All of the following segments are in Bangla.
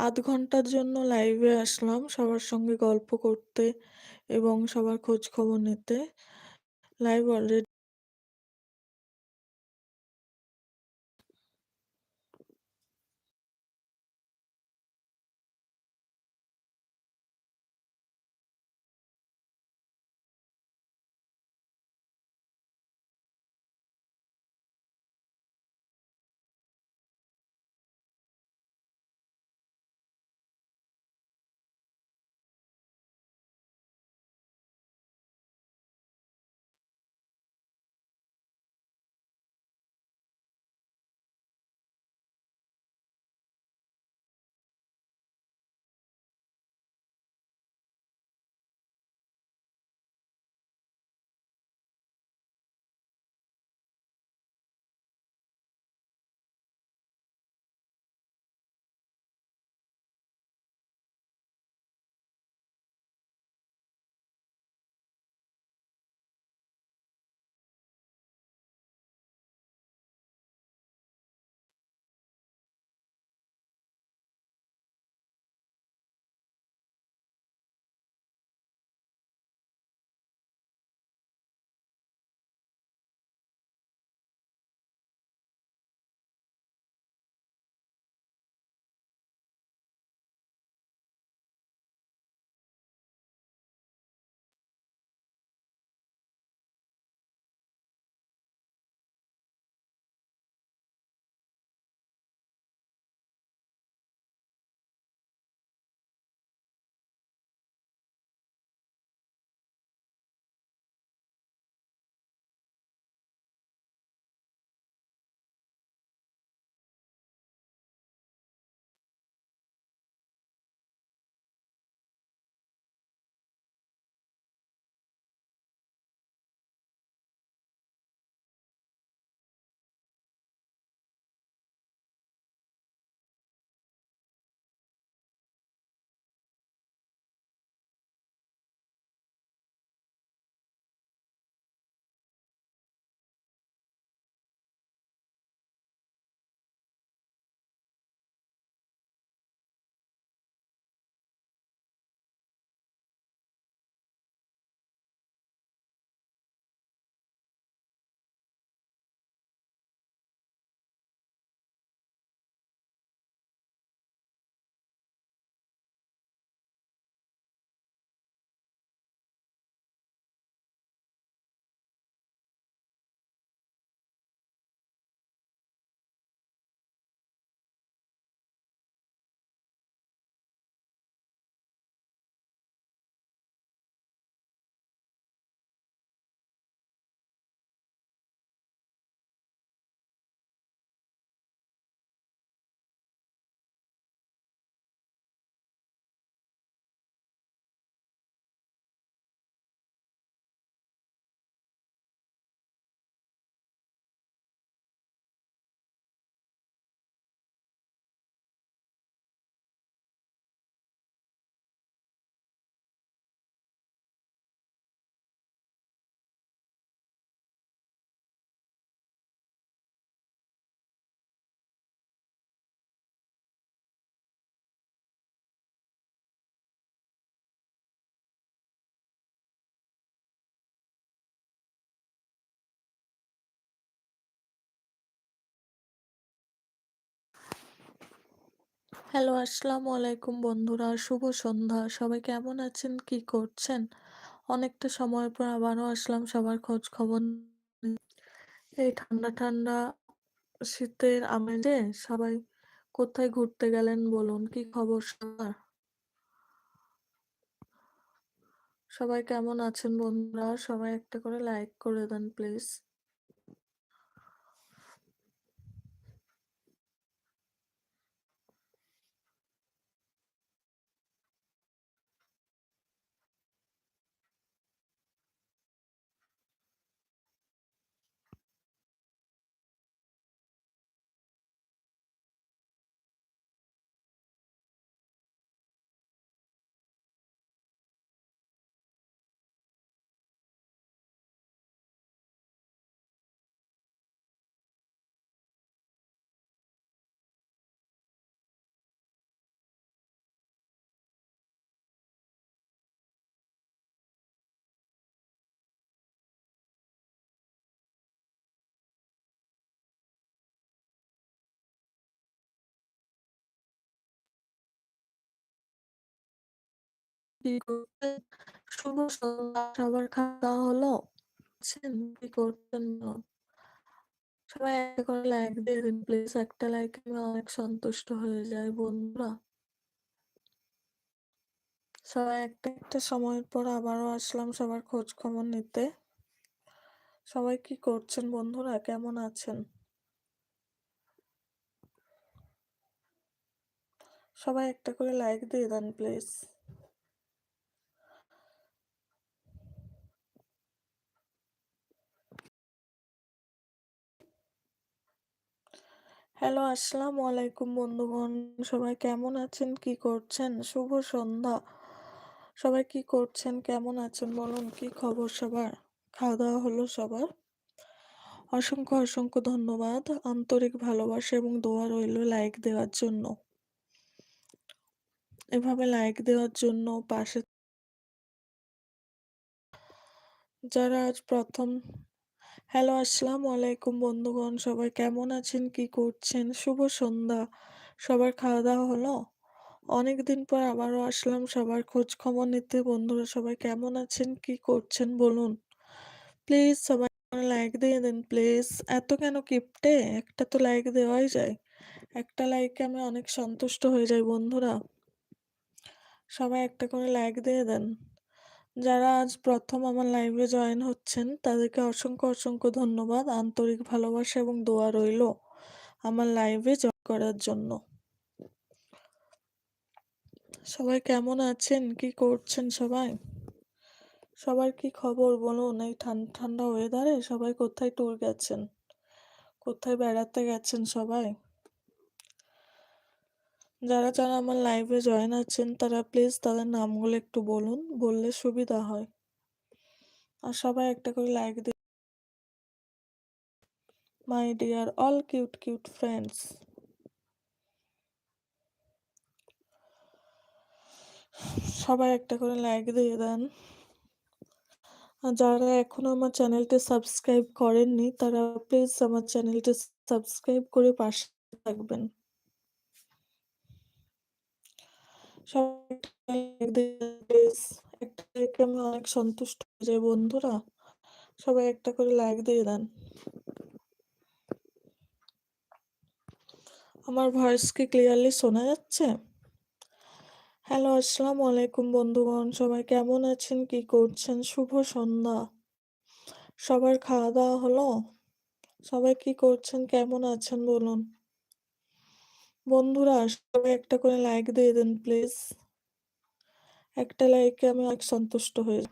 আধ ঘণ্টার জন্য লাইভে আসলাম সবার সঙ্গে গল্প করতে এবং সবার খোঁজ খবর নিতে। লাইভ অলরে হ্যালো, আসসালামু আলাইকুম বন্ধুরা। শুভ সন্ধ্যা। সবাই কেমন আছেন? কি করছেন? অনেকটা সময় পর আবারও আসলাম সবার খোঁজ খবর এই ঠান্ডা, ঠান্ডা শীতের আমেজে সবাই কোথায় ঘুরতে গেলেন বলুন? কি খবর সবার? সবাই কেমন আছেন বন্ধুরা? সবাই একটা করে লাইক করে দেন প্লিজ। শুভ। সবার খাওয়া-দাওয়া হলো? সবাই একটা লাইক প্লিজ। একটা লাইকে আমি অনেক সন্তুষ্ট হয়ে যাই বন্ধুরা। সবাই একটা, একটা সময়ের পর আবারও আসলাম সবার খোঁজ খবর নিতে। সবাই কি করছেন বন্ধুরা? কেমন আছেন? সবাই একটা করে লাইক দিয়ে দেন প্লিজ। হ্যালো, আসসালামু আলাইকুম বন্ধুগণ। সবাই কেমন আছেন? কি করছেন? শুভ সন্ধ্যা। সবাই কি করছেন? কেমন আছেন বলুন? কি খবর সবার? খাওয়া-দাওয়া হলো সবার? অসংখ্য, অসংখ্য ধন্যবাদ। আন্তরিক ভালোবাসা এবং দোয়া রইল লাইক দেওয়ার জন্য। এভাবে লাইক দেওয়ার জন্য পাশে যারা আজ ১ম হ্যালো, আসসালামু আলাইকুম বন্ধুগণ। সবাই কেমন আছেন? কি করছেন? শুভ সন্ধ্যা। সবার খাওয়া-দাওয়া হলো? অনেকদিন পর আবারও আসলাম সবার খোঁজ খবর নিতে। বন্ধুরা সবাই কেমন আছেন? কি করছেন বলুন? প্লিজ সবাই লাইক দিয়ে দিন প্লিজ। এত কেন কিপটে? একটা তো লাইক দেওয়াই যায়। একটা লাইকে আমি অনেক সন্তুষ্ট হয়ে যাই বন্ধুরা। সবাই একটা করে লাইক দিয়ে দেন। যারা আজ প্রথম আমার লাইভে জয়েন হচ্ছেন তাদেরকে অসংখ্য, অসংখ্য ধন্যবাদ। আন্তরিক ভালোবাসা এবং দোয়া রইল আমার লাইভে জয়েন করার জন্য। সবাই কেমন আছেন? কি করছেন সবাই? সবার কি খবর বলুন? এই ঠান্ডা, ঠান্ডা ওয়েদারে সবাই কোথায় ট্যুর গেছেন? কোথায় বেড়াতে গেছেন সবাই? যারা, যারা আমার লাইভে জয়েন আছেন তারা প্লিজ তাদের নামগুলো একটু বলুন। বললে সুবিধা হয়। আর সবাই একটা করে লাইক দিন। My dear all cute, cute friends. সবাই একটা করে লাইক দিয়ে দেন। আর যারা এখনও আমার চ্যানেলটি সাবস্ক্রাইব করেননি তারা প্লিজ আমার চ্যানেলটি সাবস্ক্রাইব করে পাশে থাকবেন। সবাই অনেক সন্তুষ্ট হয়ে বন্ধুরা। সবাই একটা করে লাইক দিয়ে দেন। আমার ভয়েস কি ক্লিয়ারলি শোনা যাচ্ছে? হ্যালো, আসসালামু আলাইকুম বন্ধুগণ। সবাই কেমন আছেন? কি করছেন? শুভ সন্ধ্যা। সবার খাওয়া-দাওয়া হলো? সবাই কি করছেন? কেমন আছেন বলুন? বন্ধুরা সবাই একটা করে লাইক দিয়ে দেন প্লিজ। একটা লাইকে আমি অনেক সন্তুষ্ট হয়ে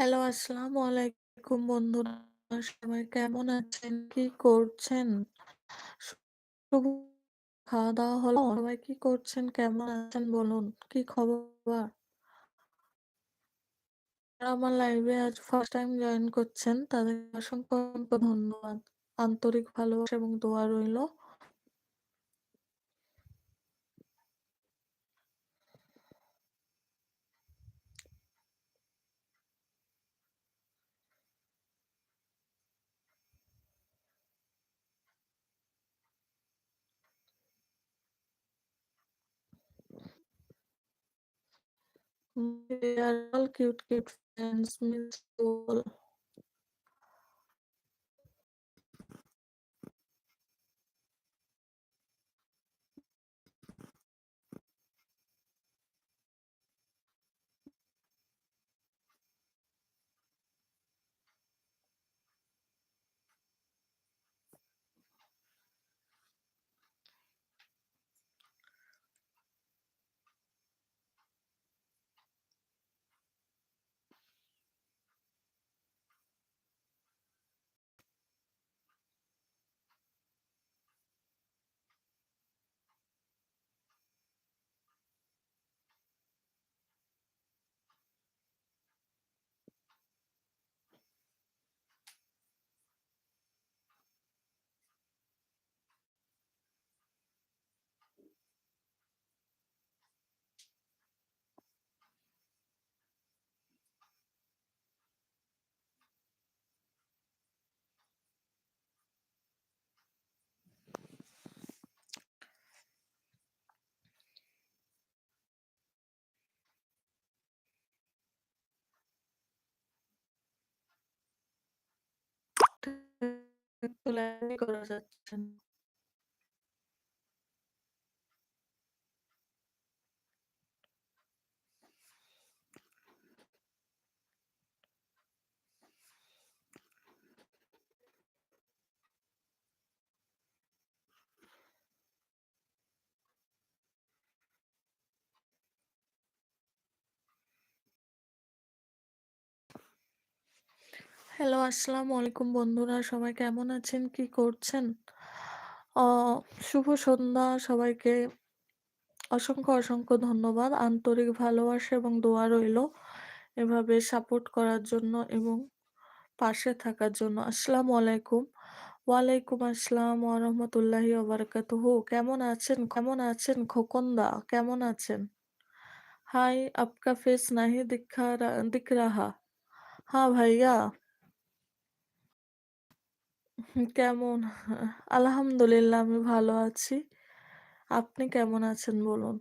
হ্যালো, আসসালামু আলাইকুম বন্ধুরা। সবাই কেমন আছেন? কি করছেন? শুভ খাওয়া-দাওয়া হলো? সবাই কি করছেন? কেমন আছেন বলুন? কি খবর? আমার লাইভে আজ ফার্স্ট টাইম জয়েন করছেন তাদের অসংখ্য ধন্যবাদ। আন্তরিক ভালোবাসা এবং দোয়া রইল। They are all cute, cute friends. Miss you all. তো লাইভই করা যাচ্ছে না। হ্যালো, আসসালামু আলাইকুম বন্ধুরা। সবাই কেমন আছেন? কি করছেন? শুভ সন্ধ্যা সবাইকে। অসংখ্য, অসংখ্য ধন্যবাদ। আন্তরিক ভালোবাসা এবং দোয়া রইল এভাবে সাপোর্ট করার জন্য এবং পাশে থাকার জন্য। আসসালামু আলাইকুম। ওয়ালাইকুম আসসালাম ওয়া রাহমাতুল্লাহি ওয়া বারাকাতুহু। কেমন আছেন কেমন আছেন খোকনদা? কেমন আছেন? হাই আপকা ফেস নাহি রা দিখ রাহা। হ্যাঁ ভাইয়া। কেমন? আলহামদুলিল্লাহ আমি ভালো আছি। আপনি কেমন আছেন বলুন?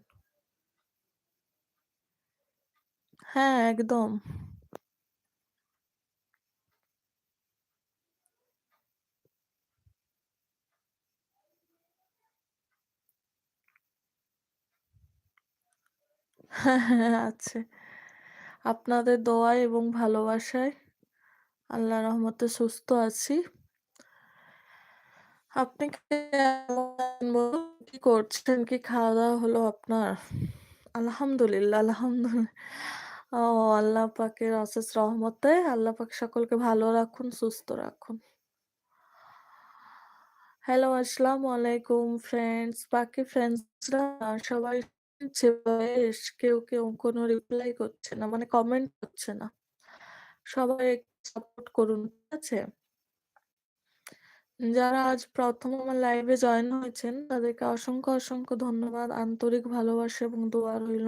হ্যাঁ, একদম। হ্যাঁ, হ্যাঁ, আছে। আপনাদের দোয়ায় এবং ভালোবাসায় আল্লাহর রহমতে সুস্থ আছি। আপনি? কি করছেন? কি খাওয়া-দাওয়া হলো আপনার? আলহামদুলিল্লাহ, আলহামদুলিল্লাহ। ও আল্লাহ পাকের অশেষ রহমতে আল্লাহ পাক সকলকে ভালো রাখুন, সুস্থ রাখুন। হ্যালো, আসসালামু আলাইকুম ফ্রেন্ডস। বাকি ফ্রেন্ডসরা সবাই বেশ কেউ, কেউ কোনো রিপ্লাই করছে না। মানে কমেন্ট করছে না। সবাই সাপোর্ট করুন, ঠিক আছে? যারা আজ প্রথম আমার লাইভে জয়েন হয়েছেন তাদেরকে অসংখ্য, অসংখ্য ধন্যবাদ। আন্তরিক ভালোবাসা এবং দোয়া রইল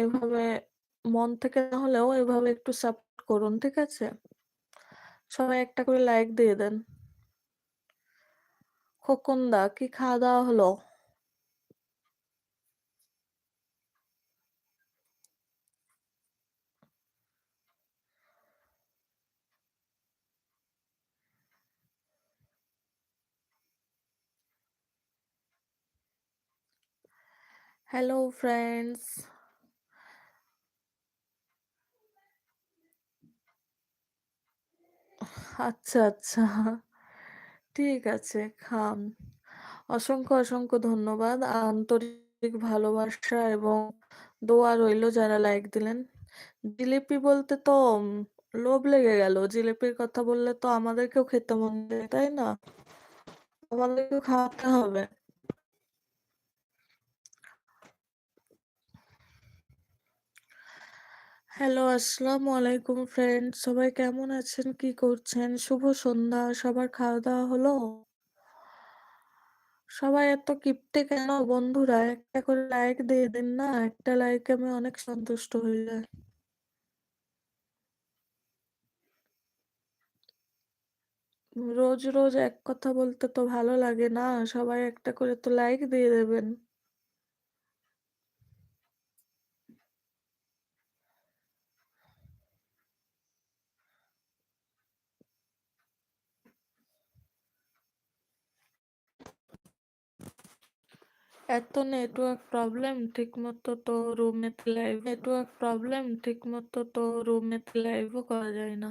এভাবে মন থেকে না হলেও এভাবে একটু সাপোর্ট করুন, ঠিক আছে? সবাই একটা করে লাইক দিয়ে দেন। খোকনদা কি খাওয়া-দাওয়া হলো? Hello friends. আচ্ছা, আচ্ছা। ঠিক আছে খাম অসংখ্য, অসংখ্য ধন্যবাদ। আন্তরিক ভালোবাসা এবং দোয়া রইল যারা লাইক দিলেন। জিলিপি বলতে তো লোভ লেগে গেল। জিলিপির কথা বললে তো আমাদেরকেও খেতে মন চায়, তাই না? আমাদেরকেও খাওয়াতে হবে। হ্যালো, আসসালামু আলাইকুম ফ্রেন্ডস। সবাই কেমন আছেন? কি করছেন? শুভ সন্ধ্যা। সবার খাওয়া-দাওয়া হলো? সবাই এত কিপটে কেন বন্ধুরা? একটা করে লাইক দিয়ে দিন না। একটা লাইকে আমি অনেক সন্তুষ্ট হয়ে যাই। রোজ, রোজ এক কথা বলতে তো ভালো লাগে না। সবাই একটা করে তো লাইক দিয়ে দেবেন। এত নেটওয়ার্ক প্রবলেম ঠিকমতো তো রুমে লাইভ নেটওয়ার্ক প্রবলেম ঠিকমতো তো রুমে লাইভও করা যায় না।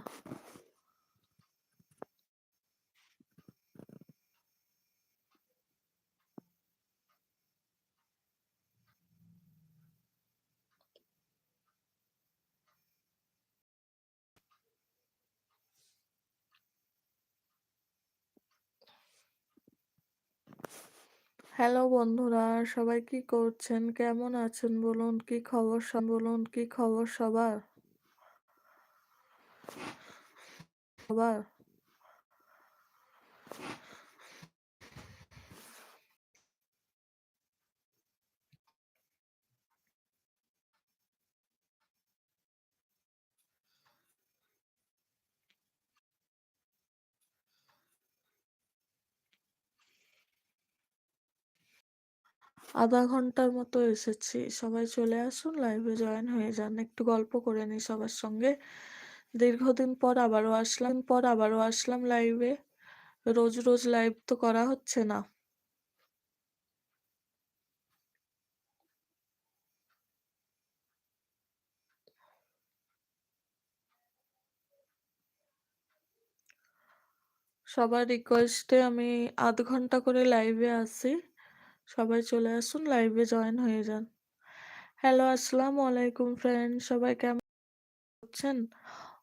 হ্যালো বন্ধুরা, সবাই কি করছেন? কেমন আছেন বলুন? কি খবর বলুন? কি খবর সবার? সবার? আধা ঘণ্টার মতো এসেছি। সবাই চলে আসুন লাইভে জয়েন হয়ে যান। একটু গল্প করে নিই সবার সঙ্গে। দীর্ঘদিন পর আবারও আসলাম পর আবারও আসলাম লাইভে। রোজ, রোজ লাইভ তো করা হচ্ছে না। সবার রিকোয়েস্টে আমি আধ ঘণ্টা করে লাইভে আসি। সবাই চলে আসুন লাইভে জয়েন হয়ে যান। হ্যালো আসসালাম আলাইকুম ফ্রেন্ড সবাই কেমন হচ্ছেন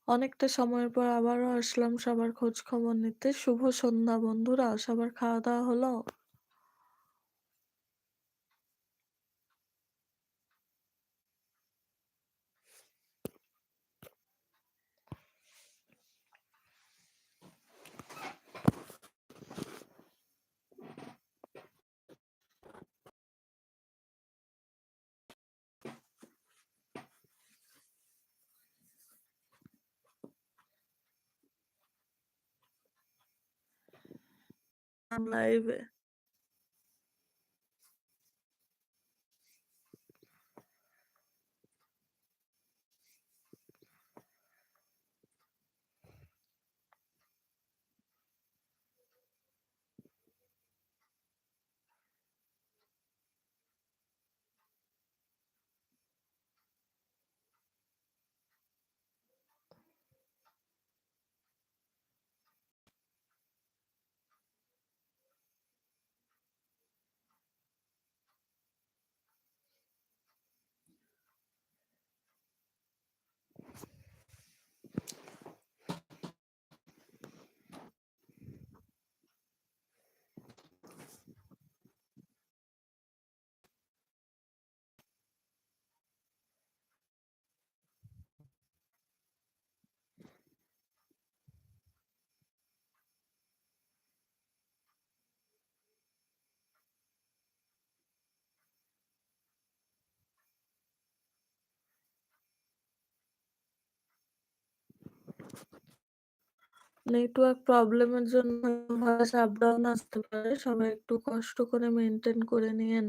অনেকটা সময়ের পর আবারও আসলাম সবার খোঁজ খবর নিতে। শুভ সন্ধ্যা বন্ধুরা। সবার খাওয়া-দাওয়া হলো? আম লাইভে। নেটওয়ার্ক প্রবলেমের জন্য ভয়েস আপ ডাউন আসতে পারে। সবাই একটু কষ্ট করে মেনটেন করে নিয়েন।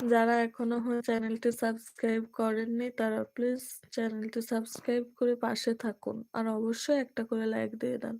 যারা এখনও চ্যানেলটি সাবস্ক্রাইব করেননি, তারা প্লিজ চ্যানেলটি সাবস্ক্রাইব করে পাশে থাকুন। আর অবশ্যই একটা করে লাইক দিয়ে দেন।